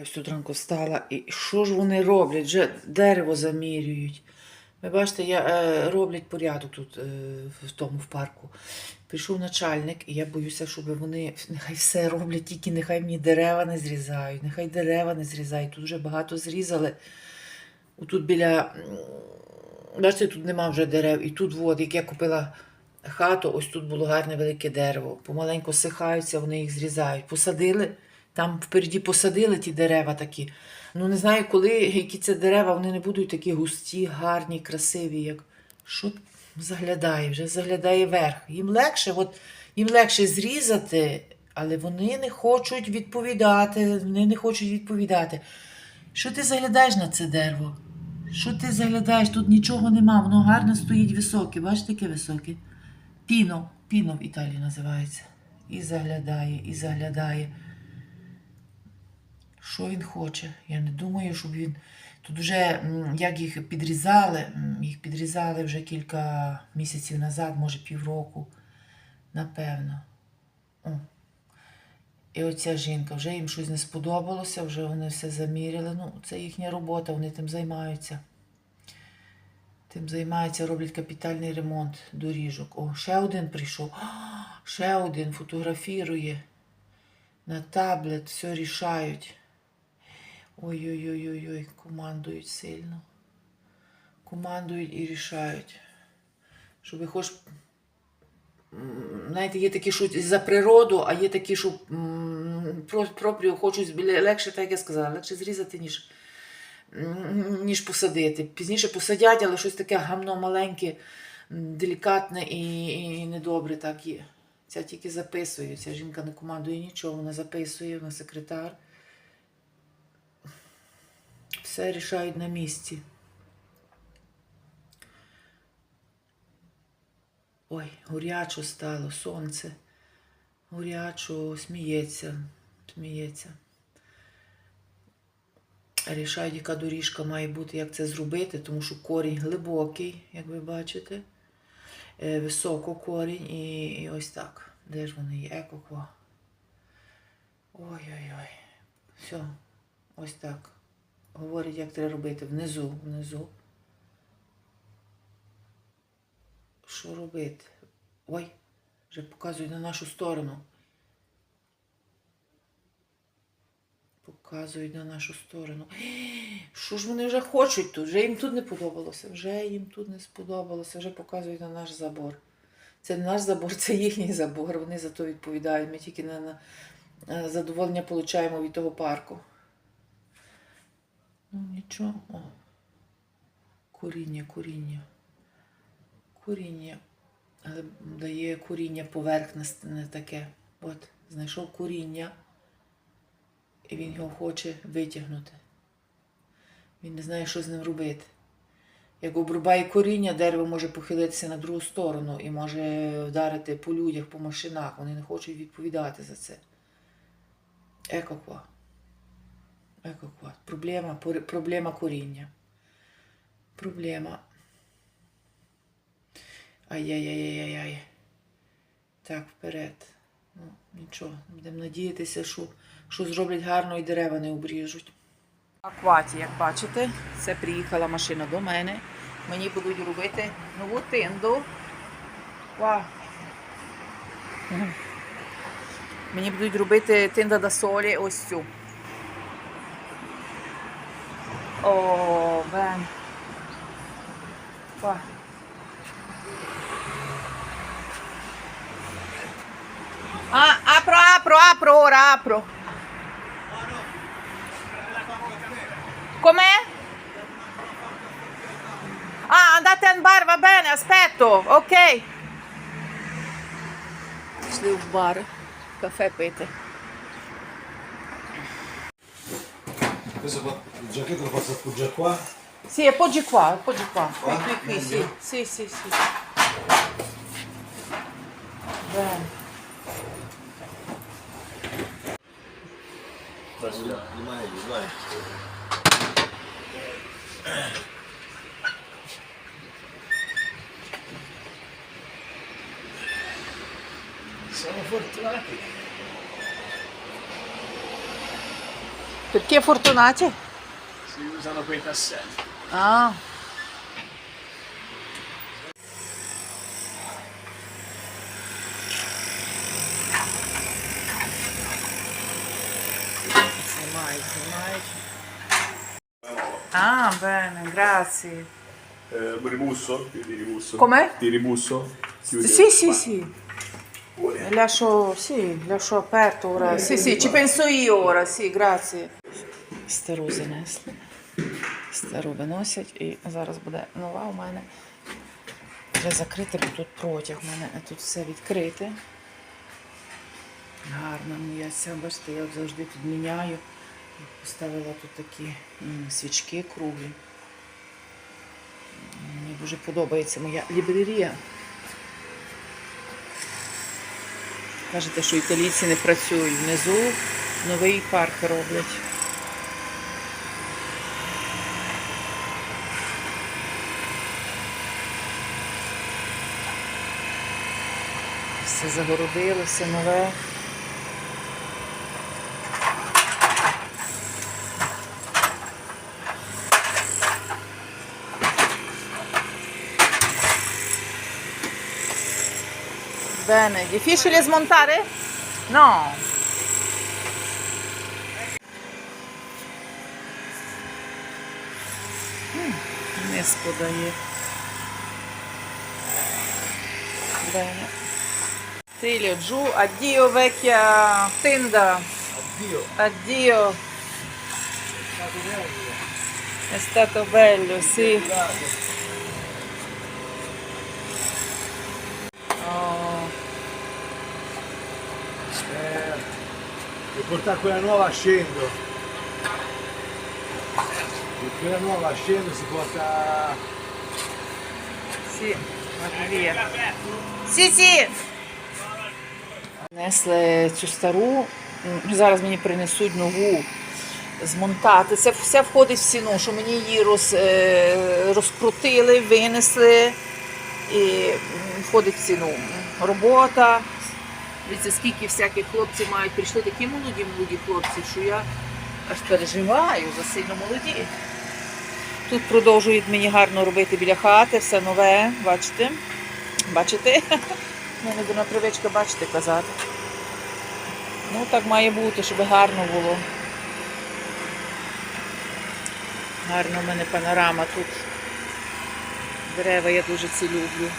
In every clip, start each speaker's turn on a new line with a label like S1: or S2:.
S1: Я ось тут ранку встала, і що ж вони роблять? Вже дерево замірюють. Ви бачите, я, е, роблять порядок тут е, в тому в парку. Прийшов начальник, і я боюся, щоб вони нехай все роблять, тільки нехай мені дерева не зрізають, нехай дерева не зрізають. Тут вже багато зрізали. Тут біля. Бачите, тут нема вже дерев. І тут, от, як я купила хату, ось тут було гарне велике дерево. Помаленьку сихаються, вони їх зрізають. Посадили, там впереді посадили ті дерева такі. Ну не знаю, коли які це дерева, вони не будуть такі густі, гарні, красиві, як що заглядає, вже заглядає вверх. Їм легше, от, їм легше зрізати, але вони не хочуть відповідати. Вони не хочуть відповідати. Що ти заглядаєш на це дерево? Що ти заглядаєш? Тут нічого нема, воно гарно стоїть високе. Бачите, яке високе? Піно, піно в Італії називається. І заглядає, і заглядає. Що він хоче? Я не думаю, щоб він. Тут вже як їх підрізали, їх підрізали вже кілька місяців назад, може півроку, напевно. О. І оця жінка, вже їм щось не сподобалося, вже вони все заміряли. Ну, це їхня робота, вони тим займаються. Тим займаються, роблять капітальний ремонт доріжок. О, ще один прийшов. А, ще один фотографірує на таблет, все рішають. Ой-ой-ой-ой, командують сильно. Командують і рішають. Щоб хоч Знаєте, є такі, що за природу, а є такі, що про- пропрію хочуть легше, так як я сказала, легше зрізати, ніж, ніж посадити. Пізніше посадять, але щось таке гамно маленьке, делікатне і, і недобре так є. Ця тільки записує. Ця жінка не командує нічого, вона записує, вона секретар. Все рішають на місці. Ой, горячо стало, сонце. Горячо, сміється, сміється. Рішають, яка доріжка має бути, як це зробити, тому що корінь глибокий, як ви бачите. Е, Високо корінь і, і ось так. Де ж вони є? Екоква. Ой-ой-ой. Все, ось так. Говорять, як треба робити. Внизу, внизу. Що робити? Ой, вже показують на нашу сторону. Показують на нашу сторону. Що ж вони вже хочуть тут? Вже їм тут не подобалося. Вже їм тут не сподобалося. Вже показують на наш забор. Це не наш забор, це їхній забор. Вони за то відповідають. Ми тільки на, на е, задоволення отримуємо від того парку. Ну нічого. О. Коріння, коріння коріння, але дає коріння поверхностне таке. От, знайшов коріння, і він його хоче витягнути. Він не знає, що з ним робити. Як обрубає коріння, дерево може похилитися на другу сторону і може вдарити по людях, по машинах. Вони не хочуть відповідати за це. Екоква. Екоква. Проблема, пор- проблема коріння. Проблема. Ай-яй-яй-яй-яй. Так, вперед. Ну, нічого. Будемо надіятися, що, що зроблять гарно і дерева не обріжуть. Акваті, як бачите, це приїхала машина до мене. Мені будуть робити нову тинду. Вау. Мені будуть робити тинда да солі ось цю. О, бен. Вау. Ah, apro, apro, apro ora, apro. Com'è? Ah, andate al bar, va bene, aspetto, ok. Пішли в бар, кафе пити.
S2: Il giacchetto lo posso appoggiare qua?
S1: Sì, appoggi qua, appoggi qua. Qui,
S2: Qua?
S1: qui, qui, sì.
S2: Meglio?
S1: Sì, sì, sì. Bene.
S2: Rimane lì, vai. Siamo fortunati.
S1: Perché fortunati?
S3: Si usano quei tasselli.
S1: Ah. Mai, mai. Ah, bene, grazie.
S3: Eh, ribusso? Di ribusso.
S1: Com'è?
S3: Di ribusso? Chiude.
S1: Sì, sì, sì. Lascio, sì, lascio aperto ora. Eh, sì, sì, ci penso io ora, sì, grazie. Стару занесли. Стару виносять і зараз буде нова у мене. Вже закрити, бо тут протяг у мене тут все відкрите. Гарна моя ця, бачите, я завжди тут міняю. Поставила тут такі свічки круглі. Мені дуже подобається моя лібрерія. Кажете, що італійці не працюють. Внизу новий парк роблять. Все загородили, все нове. Bene, difficile smontare? No. Не сподає. Bene. Tilio, giù, addio vecchia tenda.
S2: Addio.
S1: Addio. È stato bello, sì. Oh.
S2: Eh, e portare quella nuova scendo. E quella nuova scendo si porta...
S1: Sì, via. Sì, sì. Несли цю стару, зараз мені принесуть нову змонтати. Це все входить в ціну, що мені її роз, е, розкрутили, винесли і входить в ціну. Робота. Дивіться, скільки всяких хлопців мають. Прийшли такі молоді, молоді хлопці, що я аж переживаю за сильно молоді. Тут продовжують мені гарно робити біля хати, все нове, бачите? Бачите? Мене дурна привичка бачите казати. Ну, так має бути, щоб гарно було. Гарна в мене панорама тут. Дерева я дуже ці люблю.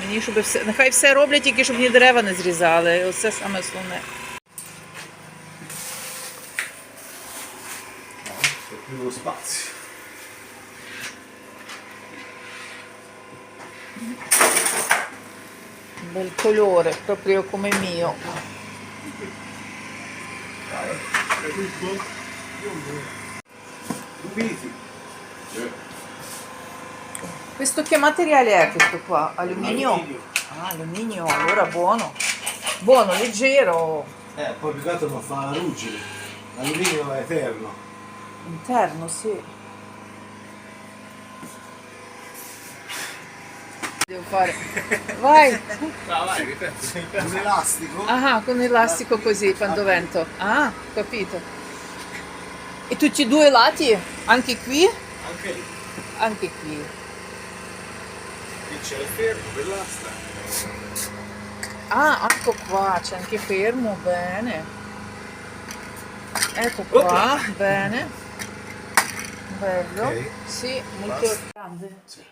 S1: Мені, щоб все. Нехай все роблять, тільки щоб мені дерева не зрізали. Оце саме основне. Un bel colore, proprio come mio. Questo che materiale è questo qua? Alluminio?
S2: Alluminio.
S1: Ah, alluminio, allora buono. Buono, leggero,
S2: Eh, poi più che altro non fa la ruggine. L'alluminio è eterno.
S1: interno, sì. Devo fare. Vai!
S3: Ah, vai, ripeto.
S2: Un elastico.
S1: Ah, con l'elastico così quando vento. Ah, capito. E tutti e due i lati? Anche qui?
S3: Anche lì.
S1: Anche qui.
S3: Qui c'è il fermo, quell'asta.
S1: Ah, ecco qua, c'è anche fermo, bene. Ecco qua,
S3: Opla.
S1: bene. Bello.
S2: Ok.
S1: Sì, molto
S2: Basta.
S1: grande.
S2: Sì.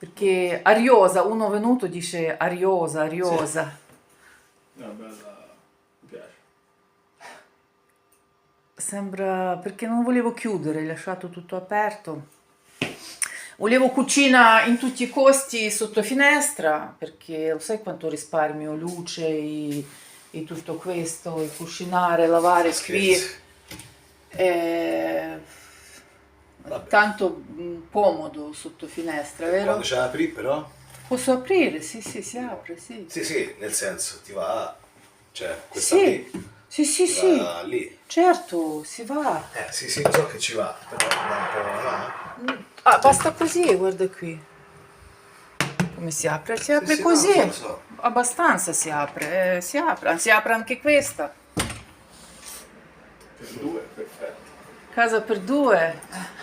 S1: Perché ariosa, uno venuto dice ariosa, ariosa.
S3: Una bella... Mi piace.
S1: Sembra perché non volevo chiudere, lasciato tutto aperto. Volevo cucina in tutti i costi sotto finestra perché lo sai quanto risparmio luce e, e tutto questo, e cucinare, lavare qui.
S2: Scherzi. Vabbè.
S1: tanto mh, comodo sotto finestra, vero?
S2: Quando ce l'apri però?
S1: Posso aprire? Sì, sì, si apre, sì.
S2: Sì, sì, nel senso ti va... Cioè, questa
S1: Sì,
S2: lì
S1: sì, sì, sì.
S2: va lì.
S1: Certo, si va.
S2: Eh, sì, sì, lo so che ci va, però un po' là.
S1: Ah, basta così, guarda qui. Come si apre? Si apre
S2: sì,
S1: così.
S2: no, lo so.
S1: Abbastanza si apre, eh, si apre, si apre anche questa.
S3: Per due, perfetto.
S1: Casa per due.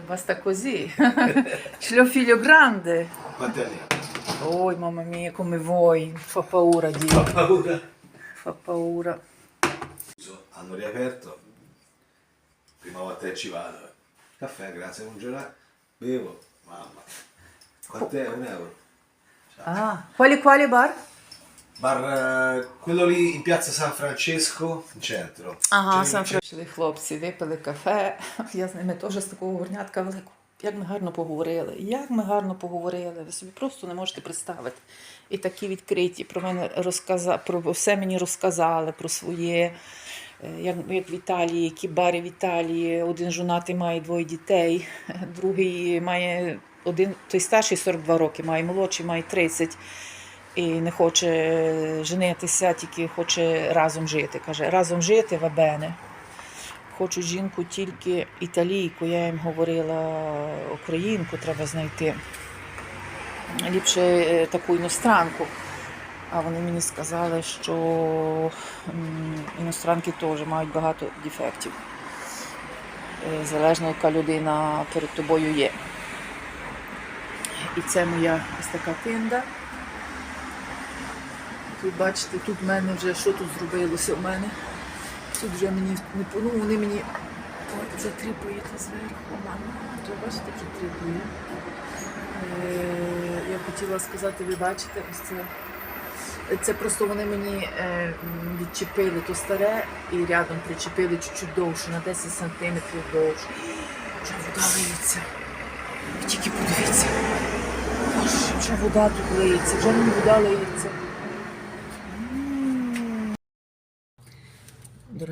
S1: Basta così. Ce l'ho figlio grande.
S2: Quanti anni ha?
S1: Oi, mamma mia, come vuoi. Fa paura, Dio.
S2: paura.
S1: Fa paura.
S2: Hanno riaperto. Prima volta che ci vado. Caffè, grazie, buongiorno. Bevo. Mamma. Quant'è? Un euro.
S1: Ah, quali quali bar?
S2: Bar, eh, quello lì in piazza San Francesco, in centro.
S1: Ага,
S2: Чи-
S1: сам хлопці, випили кафе. Я з ними теж з такого горнятка великого. Як ми гарно поговорили, як ми гарно поговорили. Ви собі просто не можете представити. І такі відкриті про мене розказали, про все мені розказали, про своє, як, як в Італії, які бари в Італії. Один жонатий має двоє дітей, другий має один, той старший 42 роки, має молодший, має 30 і не хоче женитися, тільки хоче разом жити. Каже, разом жити в Абене. Хочу жінку тільки італійку. Я їм говорила, українку треба знайти. Ліпше е, таку іностранку. А вони мені сказали, що іностранки теж мають багато дефектів. Е, Залежно, яка людина перед тобою є. І це моя така тинда. Тут бачите, тут в мене вже що тут зробилося в мене. Тут вже мені не ну, вони мені затріпуєте зверху, мама. То бачите, вже тріпує. Е, я хотіла сказати, ви бачите, ось це. Це просто вони мені е, відчепили то старе і рядом причепили чуть-чуть довше, на 10 сантиметрів довше. Вже вода лиється. Ви тільки подивіться. Боже, вже вода тут лиється, вже мені вода лиється.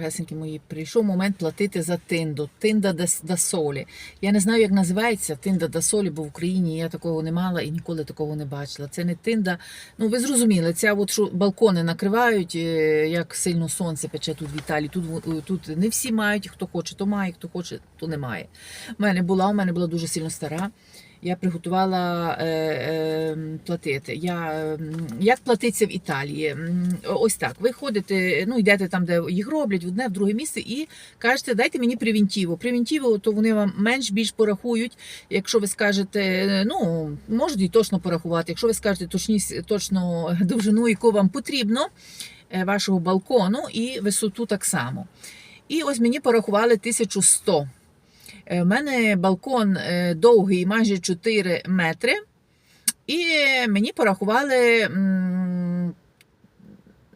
S1: Дорогесенькі мої, прийшов момент платити за тинду. Тинда да, солі. Я не знаю, як називається тинда да солі, бо в Україні я такого не мала і ніколи такого не бачила. Це не тинда. Ну ви зрозуміли, ця от що балкони накривають, е, як сильно сонце пече тут в Італії. Тут тут не всі мають, хто хоче, то має, хто хоче, то не має. У мене була, у мене була дуже сильно стара. Я приготувала е, е, платити. Я, м, як платиться в Італії? Ось так. Ви ходите, ну йдете там, де їх роблять, в одне, в друге місце, і кажете, дайте мені превентиву. Превентиву, то вони вам менш більш порахують. Якщо ви скажете, е, ну можуть і точно порахувати. Якщо ви скажете точність, точно довжину, яку вам потрібно, е, вашого балкону, і висоту так само. І ось мені порахували 1100. У мене балкон е, довгий, майже 4 метри. І мені порахували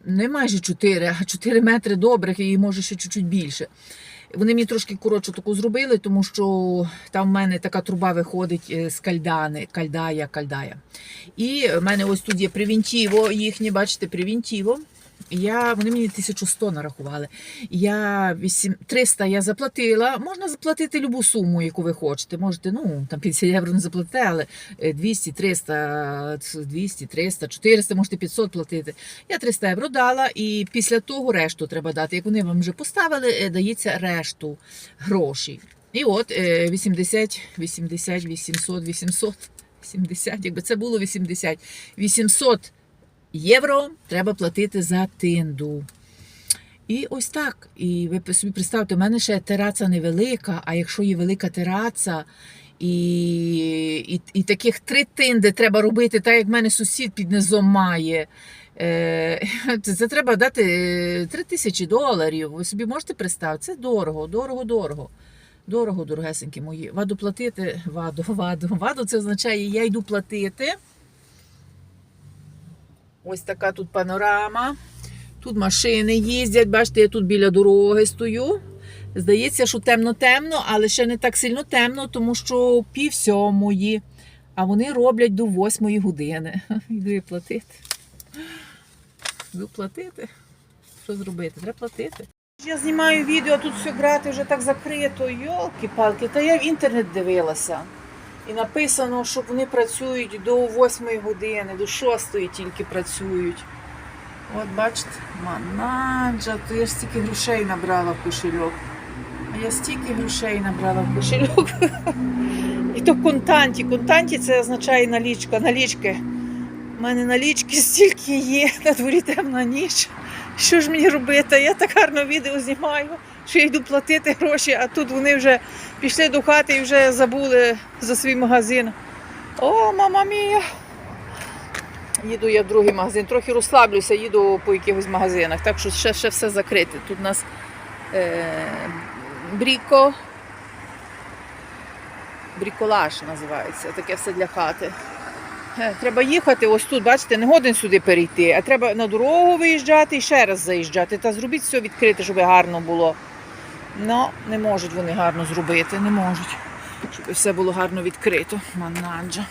S1: не майже 4, а 4 метри добрих і може ще чуть-чуть більше. Вони мені трошки коротше таку зробили, тому що там в мене така труба виходить е, з кальдани, кальдая, кальдая. І в мене ось тут є превентіво їхнє, бачите, превентіво. Я, вони мені 1100 нарахували. Я 8, 300 я заплатила. Можна заплатити любу суму, яку ви хочете. Можете, ну, там 50 євро не заплатити, але е, 200, 300, 200, 300, 400, можете 500 платити. Я 300 євро дала, і після того решту треба дати. Як вони вам вже поставили, е, дається решту грошей. І от е, 80, 80, 800, 800, 70, якби це було 80, 800 євро треба платити за тинду. І ось так. І ви собі представте, у мене ще тераця невелика, а якщо є велика тераця, і, і, і таких три тинди треба робити, так як в мене сусід під низом має. Е, Це, треба дати 3 тисячі доларів. Ви собі можете представити? Це дорого, дорого, дорого. Дорого, дорогесенькі мої. Ваду платити, ваду, ваду. Ваду це означає, я йду платити. Ось така тут панорама. Тут машини їздять. Бачите, я тут біля дороги стою. Здається, що темно-темно, але ще не так сильно темно, тому що пів сьомої. А вони роблять до восьмої години. Йду я платити. Йду платити. Що зробити? Треба платити. Я знімаю відео, тут все грати вже так закрито. Йолки-палки, та я в інтернет дивилася. І написано, що вони працюють до 8 години, до 6 тільки працюють. От бачите, манаджа, то я ж стільки грошей набрала в кошельок. А я стільки грошей набрала в кошельок. І то контанті. Контанті це означає налічка, налічки. У мене налічки стільки є, на дворі темна ніч. Що ж мені робити? Я так гарно відео знімаю. Що я йду платити гроші, а тут вони вже пішли до хати і вже забули за свій магазин. О, мама мія! Їду я в другий магазин, трохи розслаблюся, їду по якихось магазинах, так що ще, ще все закрите. Тут у нас е, бріко, бріколаж називається, таке все для хати. Е, Треба їхати ось тут, бачите, не годен сюди перейти, а треба на дорогу виїжджати і ще раз заїжджати. Та зробіть все відкрите, щоб гарно було. Ну, не можуть вони гарно зробити, не можуть. Щоб все було гарно відкрито. Манаджа.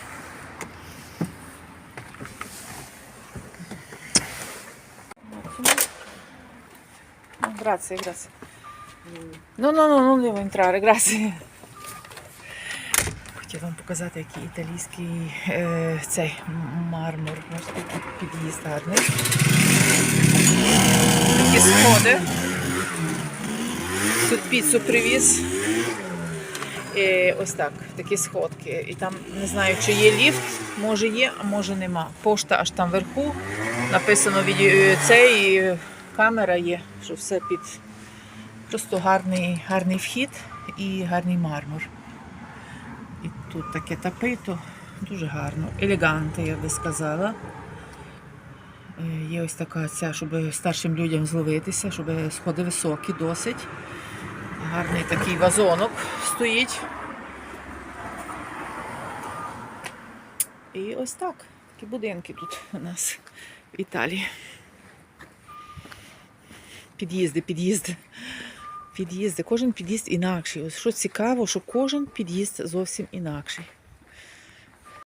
S1: Ну, Grazie, grazie. No, no, no, non devo entrare, grazie. Хотів вам показати, який італійський е, цей мармур. Тут під'їзд гарний. Такі сходи. Тут піцу привіз. І ось так, такі сходки. І там не знаю, чи є ліфт, може є, а може нема. Пошта аж там вверху. Написано відео цей камера є, що все під просто гарний, гарний вхід і гарний мармур. І тут таке тапито, дуже гарно. Елеганте, я би сказала. Е, Є ось така ця, щоб старшим людям зловитися, щоб сходи високі досить. Гарний такий вазонок стоїть. І ось так. Такі будинки тут у нас в Італії. Під'їзди, під'їзди. Під'їзди. Кожен під'їзд інакший. Ось що цікаво, що кожен під'їзд зовсім інакший.